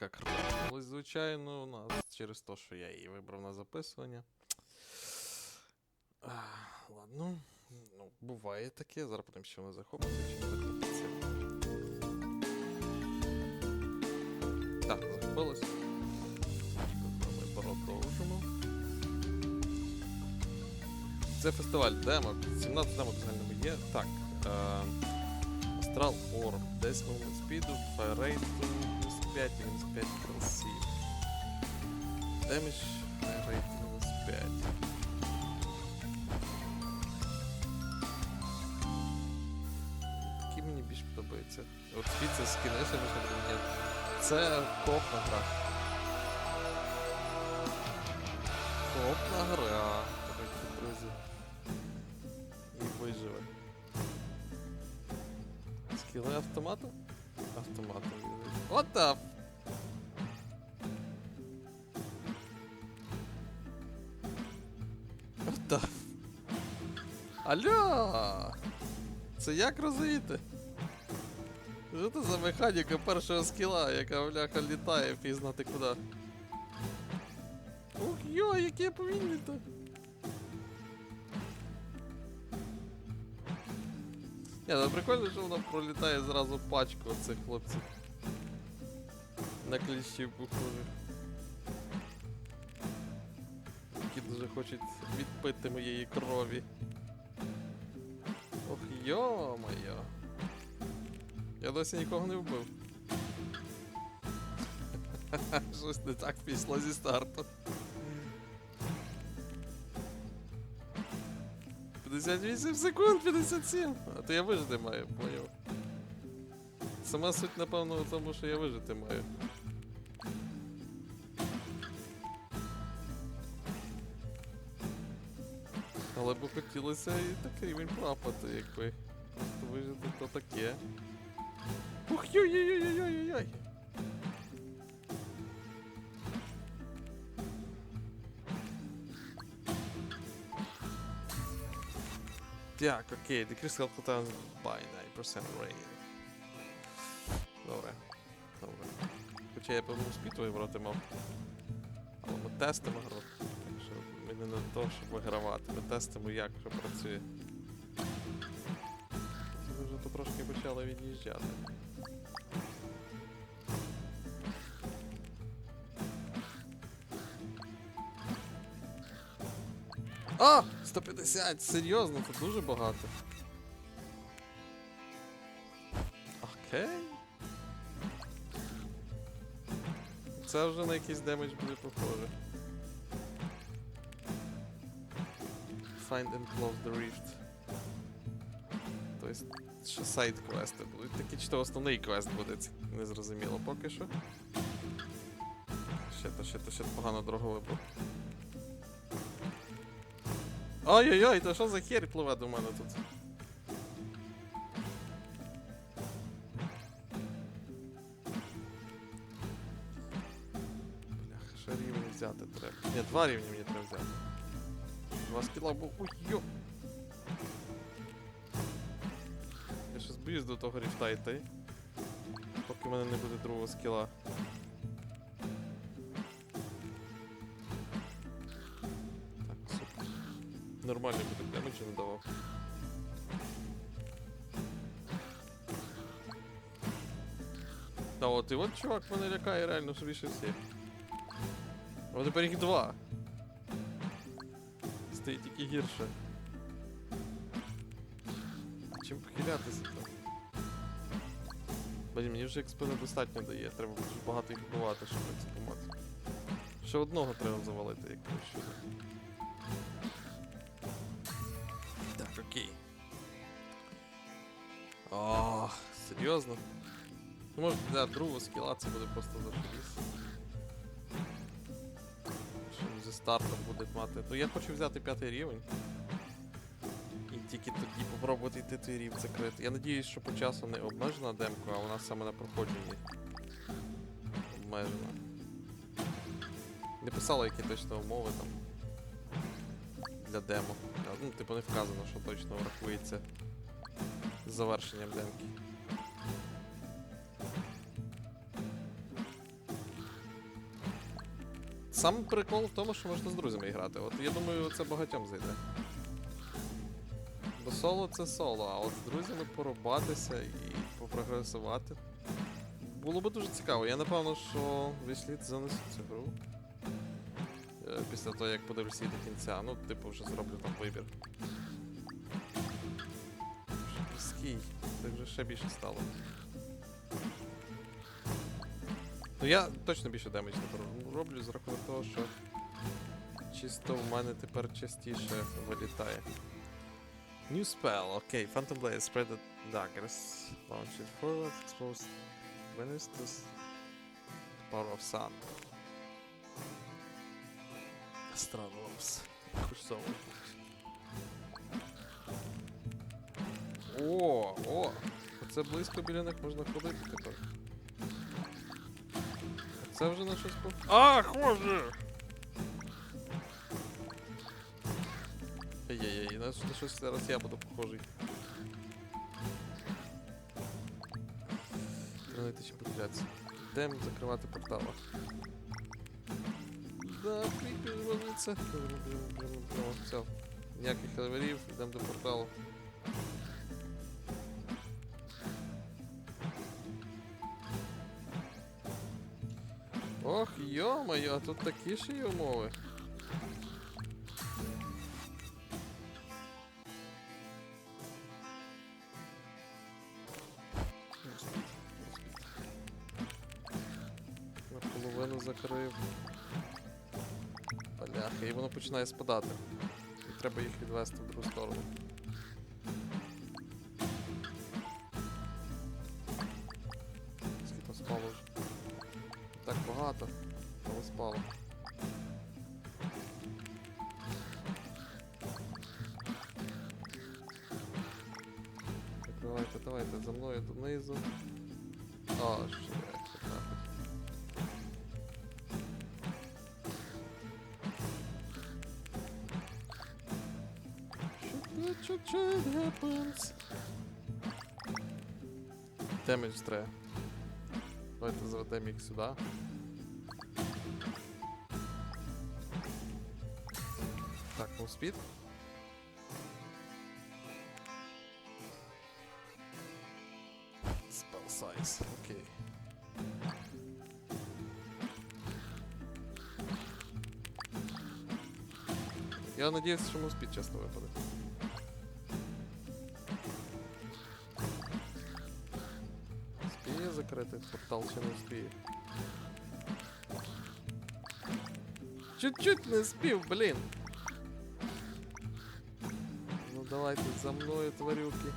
така крапнулась, звичайно, у нас через те, що я її вибрав на записування. А, ладно. Ну, буває таке. Зараз подивимось, що вона захопиться, чи не захопиться. Так, захопилась. Ми продовжимо. Це фестиваль демок. 17 демок загальному є. Так. Астрал 10 момент спіду, мінус 5 і мінус 5 красів. Демедж, Fire Rate, 5. Такі мені більш подобаються. От скини, що можна поміняти. Це копна гра. Копна гра. Дорогі друзі. І виживе. Скіли автоматом? Автоматом. What the What the Алло! Це як розуміти? Що це за механіка першого скіла, яка бляха літає пізнати куди? Ух йо, яке я повільний то. Ні, ну прикольно, що вона пролітає зразу пачку цих хлопців. На кліщів похожих. Які дуже хочуть відпити моєї крові. Ох йо-моє. Я досі нікого не вбив. Щось не так пішло зі старту. 58 секунд, 57. А то я вижити маю, поняв. Сама суть, напевно, у тому, що я вижити маю. Але б хотілося і так рівень прапати, якби. Вижити то таке. Ух, йой-йой-йой-йой-йой-йой. Так, окей, decrease health cooldown by 9% rain. Добре. Добре. Хоча я певно спіту вибрати мав. Але ми тестимо гру. Так що ми не на то, щоб вигравати. Ми тестимо, як що працює. Ми вже то трошки почали від'їжджати. А! 150! Серйозно, це дуже багато. Окей. Це вже на якийсь демедж буде похоже. Find and close the rift. Тобто, що сайт квести будуть. Такі чи то основний квест буде, незрозуміло поки що. Ще то, ще то, ще погано дорого вибрав. Ой-ой-ой, то що за хер пливе до мене тут? Бляха, ще рівень взяти треба. Ні, два рівні мені треба взяти. Два скіла був. Ой, йо! Я щас боюсь до того ріфта йти. Поки в мене не буде другого скіла. Нормально буде демеджі не давав. Та от і от чувак мене лякає реально більше всіх. А тепер їх два. Стоїть тільки гірше. Чим похилятися там? Блін, мені вже експи недостатньо дає, треба багато їх вбивати, щоб експомати. Ще одного треба завалити, як щось. Окей. Ох, серйозно? Ну, може для другого скіла це буде просто зашибіс. Що зі стартом буде мати. Ну я хочу взяти п'ятий рівень. І тільки тоді попробувати йти той рівень закрити. Я надіюсь, що по часу не обмежена демка, а вона саме на проходженні. Обмежена. Не писала, які точно умови там. Для демо. Ну, типу не вказано, що точно врахується з завершенням демки. Сам прикол в тому, що можна з друзями грати. От я думаю, це багатьом зайде. Бо соло це соло, а от з друзями порубатися і попрогресувати. Було би дуже цікаво. Я напевно, що весь занесу цю гру. Е, Після того, як подивлюся її до кінця. Ну, типу, вже зроблю там вибір. Близький. Так вже ще більше стало. Ну я точно більше демедж не роблю за рахунок того, що чисто в мене тепер частіше вилітає. New spell, окей, Phantom Blade, spread the daggers, launch it forward, expose Venus to power of sun. Зову. О, о! Оце близько біля них можна ходити тепер. Це вже на щось по... А, хоже! Ей-ей-ей, на, щось зараз я буду похожий. Гранити чи подивляться. Йдемо закривати портала. Да, кріпі ложиться. Все. Ніяких елеверів, йдемо до порталу. Ох, йо-моє, тут такі ще є умови. Наполовину закрив. Бляха, і воно починає спадати. І треба їх відвести в другу сторону. Скільки там спало вже? Так багато, але спало. Happens. Демедж треба. Давайте заведемо їх сюди. Так, speed. Spell size, окей. Я надіюсь, що муспід чесно випаде. Спіє закрити портал чи не спіє? Чуть-чуть не спів, блін. Ну давайте за мною, тварюки.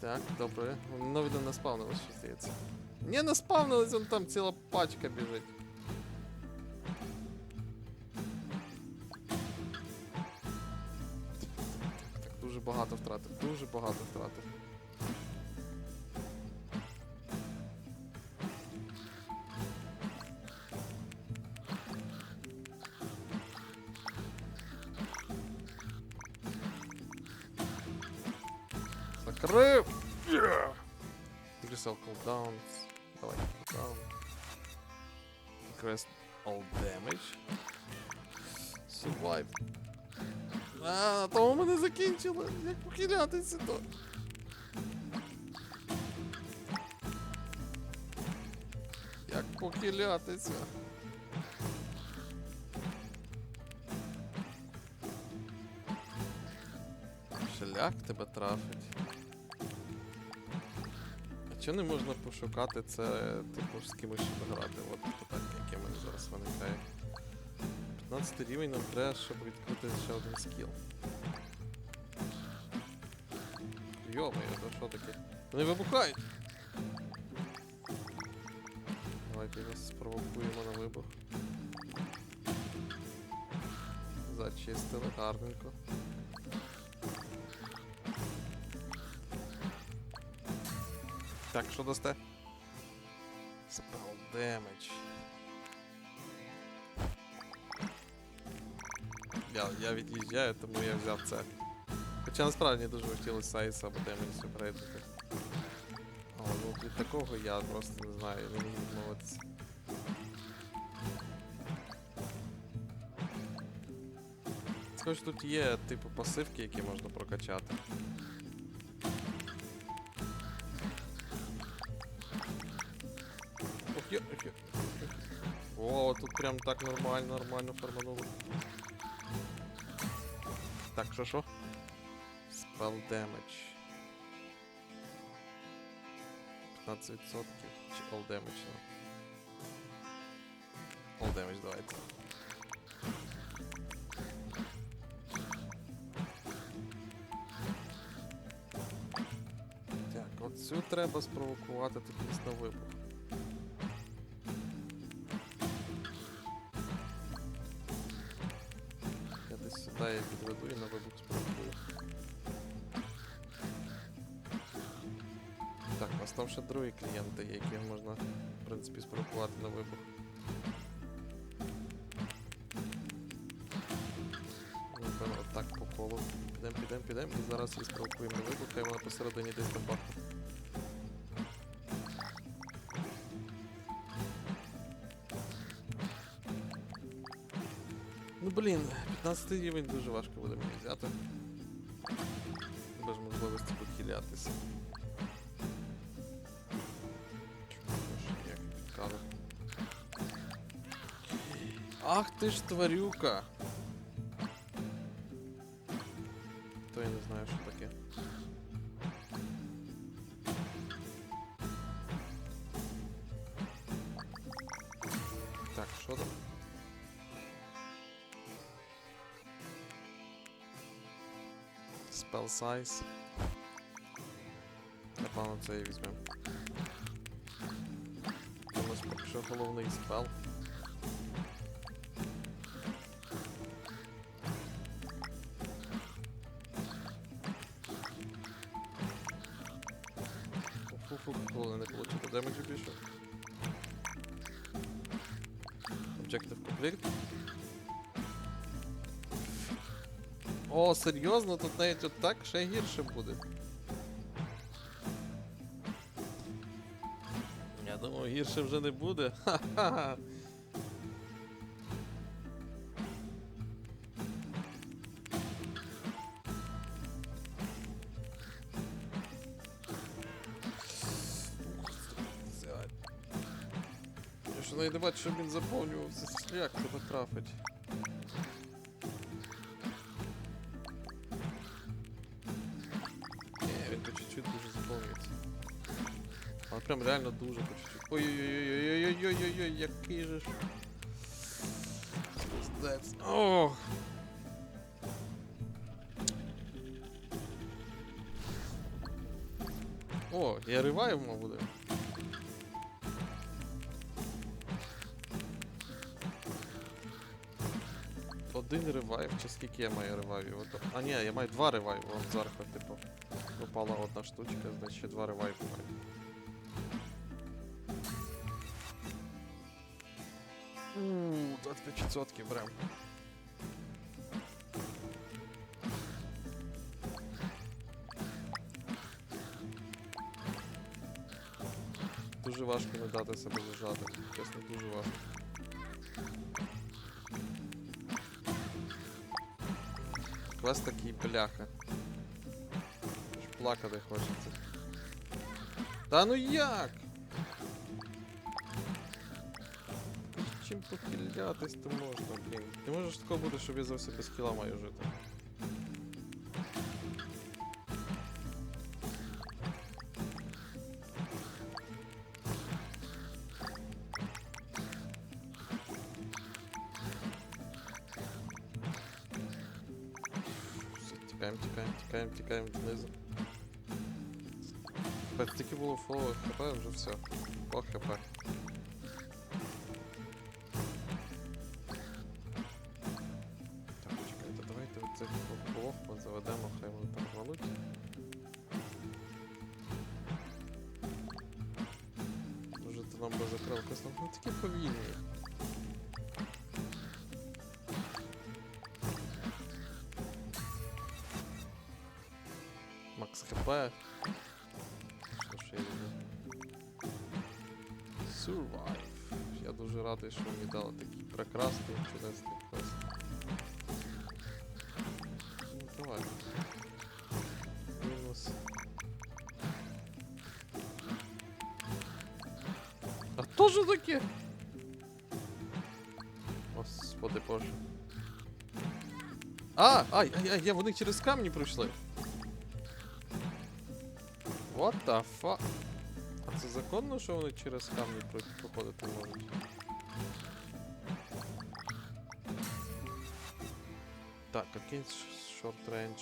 Так, добре. Воно видно не спавнилось, що здається. Ні, не спавнилось, вон там ціла пачка біжить. Багато втратив, дуже багато втратив. Закрив! Increase cooldowns. Давай. Increase all. Survive. А, то у мене закінчило. Як похилятися то? Як похилятися? Шлях тебе трафить. А чи не можна пошукати це, типу, з кимось щоб грати? От питання, яке мене зараз виникає. 15 рівень нам треба, щоб відкрити ще один скіл. Йо-моє, то що таке? Вони вибухають! Давайте його спровокуємо на вибух. Зачистили гарненько. Так, що дасте? Spell damage. Я, я від'їжджаю, тому я взяв це. Хоча насправді не дуже хотілося Сайса або Демонсу перейдути. від такого я просто не знаю, не можу відмовитися. Хоч тут є типу пасивки, які можна прокачати. Ох, я, я. О, тут прям так нормально, нормально формануло. Що? Spell damage. 15% чи damage, ну. All damage давайте. Так, от цю треба спровокувати тоді на вибух. Я десь сюди підведу і на вибух спровокую. Так, у нас там ще другі клієнти, які можна, в принципі, спровокувати на вибух. Напевно, так по колу. Підемо, підемо, підемо, і зараз її спровокуємо на вибух, хай вона посередині десь там. Ну блін, 15 рівень дуже важко буде мені взяти. Без можливості похилятися. Чому ж як підказок? Ах ти ж тварюка! То я не знаю, що таке. Так, що там? Spell size. Напевно, це і візьмемо. Це у нас поки що головний спел. Серйозно, тут навіть от так ще гірше буде. Я думав, гірше вже не буде. Ха-ха. Я що навіть не бачу, щоб він заповнювався. Як тебе трафить? Прям реально дуже по чуть-чуть. Ой-ой-ой-ой-ой-ой-ой-ой, який же ж. Ох. О, я ревайвмо буде. Один ревайв, чи скільки я маю ревайвів? А ні, я маю два ревайви, вон зверху, типу. Випала одна штучка, значить два ревайви маю. 25% берем. Дуже важко не дати себе зажати, чесно, дуже важко. Квест такий бляха. Плакати хочеться. Та ну як? Чим похилятись то можна, блін. Не може ж такого бути, щоб я зовсім без кіла маю жити. Тікаємо, тікаємо, тікаємо, тікаємо. Тепер тільки було фоло хп, вже все. По хп. Такі повільні. Макс хп. Що ще? Survive. Я дуже радий, що мені дали такий прекрасний, чудесний квест. Ну, давай. А що таке? Господи боже. А, ай, ай, ай, я вони через камні пройшли. What the fuck? А це законно, що вони через камні про- проходити можуть? Так, against short range.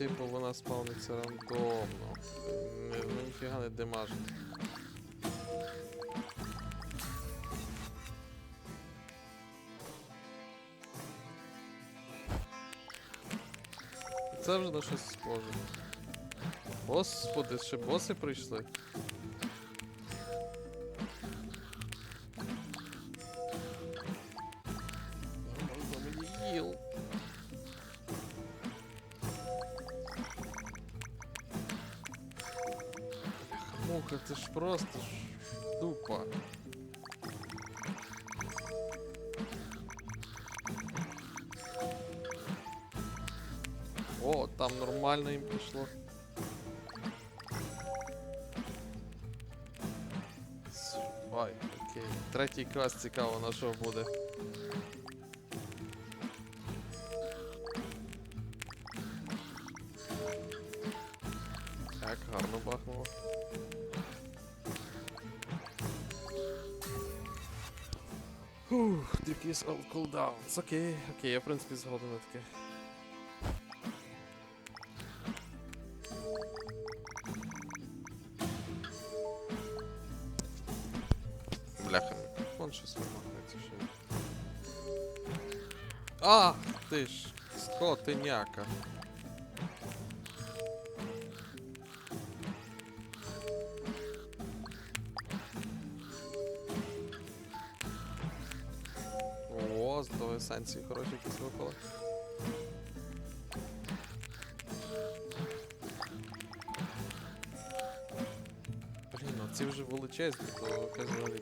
Типу вона спавниться рандомно. Ну ніфіга не демажить. Це вже на щось схоже. Господи, ще боси прийшли. Просто ж дупа. О, там нормально їм пішло. Ай, окей. Третій клас цікаво, на що буде. Decrease all cooldowns. Окей, окей, я в принципі згоден на таке. Бляха, вон щось вимахається ще. А, ти ж, скотиняка. О, з того есенції хороші якісь випали. Блін, ну ці вже величезні, то якась взагалі.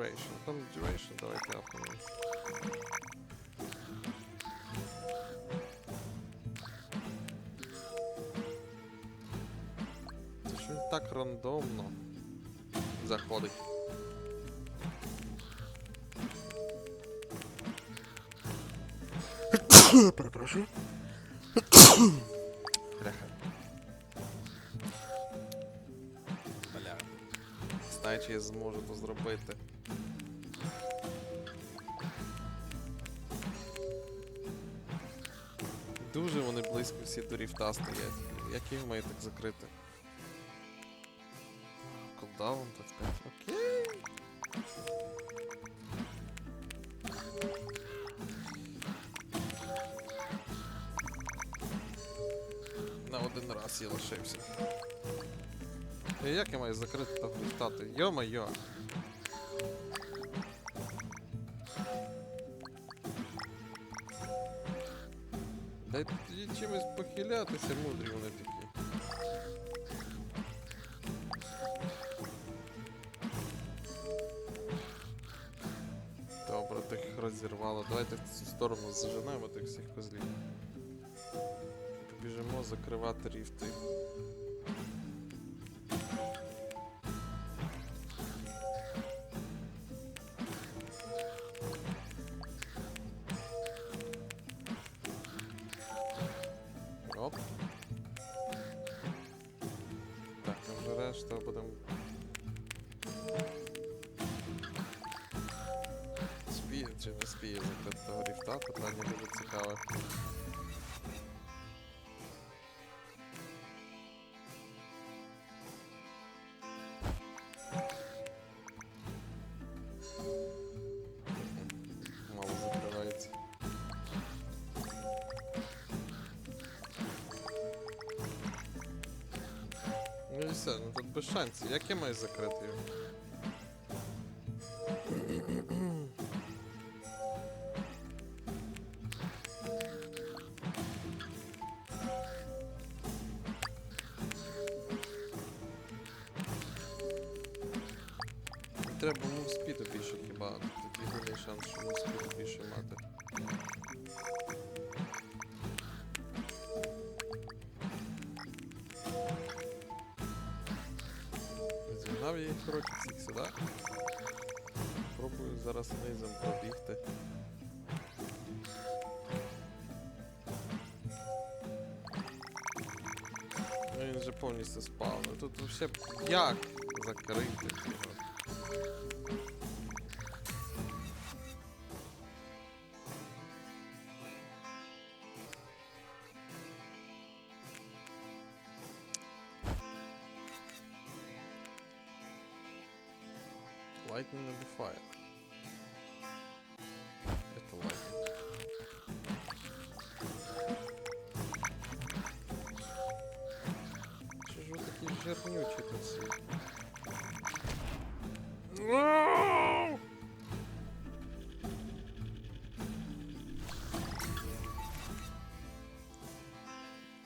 Duration. Там duration, давайте апнемо. Це що він так рандомно заходить. Перепрошую. Бляха. Бля. Знаю, чи я зможу то зробити. Всі до ріфта стоять. Блін, Як їх маю так закрити? Колдаун, так сказати. Окей. На один раз я лишився. Як я маю закрити та встати? Йо-моє! Дайте тоді чимось похилятися, мудрі вони такі. Добре, тих розірвало. Давайте в цю сторону заженемо тих всіх козлів. Біжимо закривати ріфти. Без шансів. Як я маю закрити його? Коротше, всіх сюди. Пробую зараз низом пробігти. Ну він вже повністю спав. Ну тут взагалі як закрити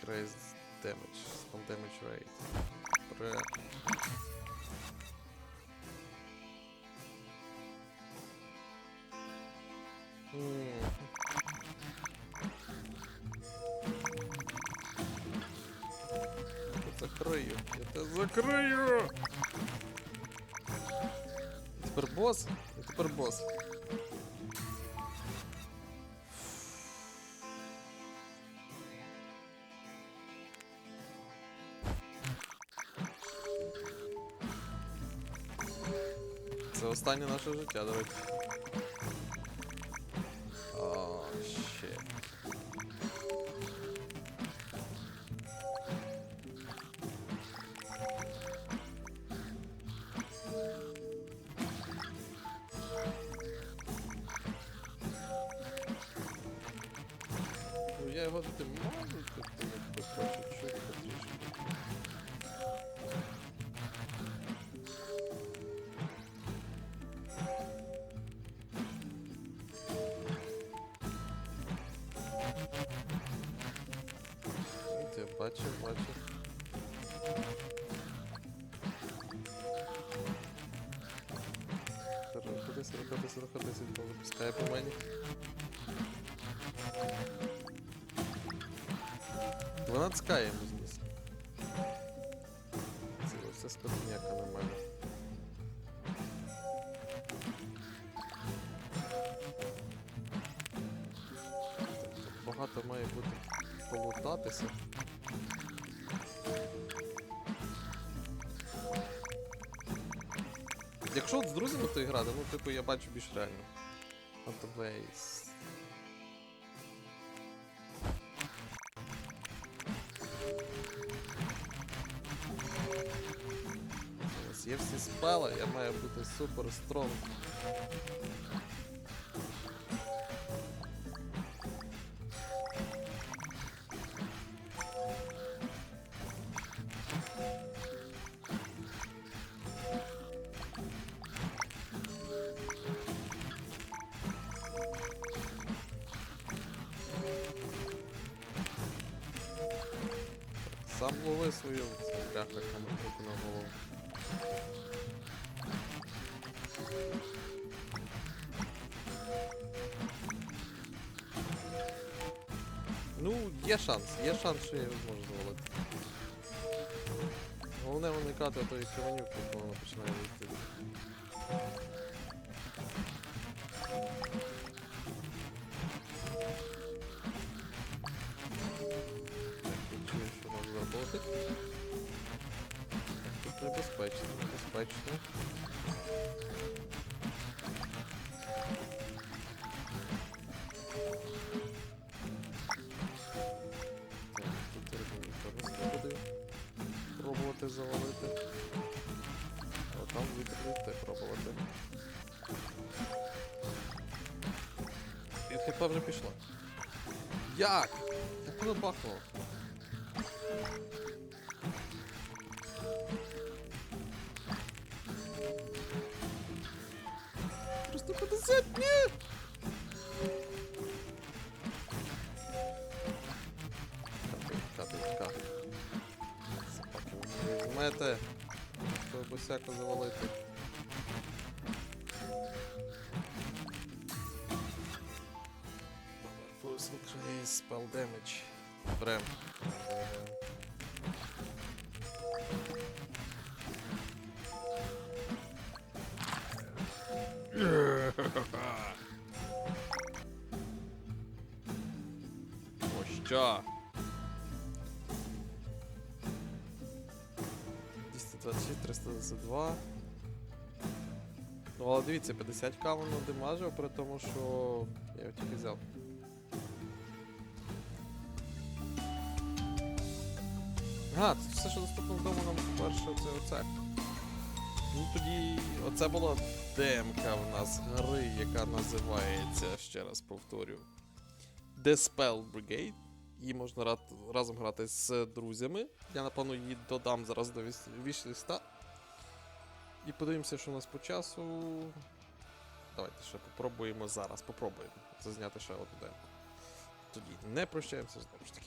Crazy damage, spam damage rate. Бре. М. Я закрию. Я тебе закрию. Тепер бос. Останнє наше життя, до речі. О, щит. Ну, я його ти Бачив, бачив. Рухатись, рухатись, рухатись, він запускає по мені. Вона цкає йому зніс. Це все скотиняка на мене. Багато має бути полутатися. Якщо от з друзями то грати, ну типу я бачу більш реально. Blaze. Є всі спали, я маю бути супер стронг. Сам лови свою бляха кому на голову. Ну, є шанс, є шанс, що я його зможу завалити. Головне уникати тої криванюки, коли вона починає йти. тут небезпечно, небезпечно. Так, тут нічого пробувати завалити. А там вітер пробувати. І тепла вже пішла. Як? Так воно бахнуло. Босяка завалити. Pulse increase, spell damage. Берем. О, що? 226, 322. Ну, але дивіться, 50к воно демажив, при тому, що я його тільки взяв. Ага, тут все, що доступно вдома нам перше це оце. Ну тоді оце була демка в нас гри, яка називається, ще раз повторю. The Spell Brigade. Її можна рад- разом грати з друзями. Я напевно її додам зараз до вішліста. І подивимося, що у нас по часу. Давайте ще попробуємо зараз. Попробуємо зазняти ще одну демку. Тоді не прощаємося знову ж таки.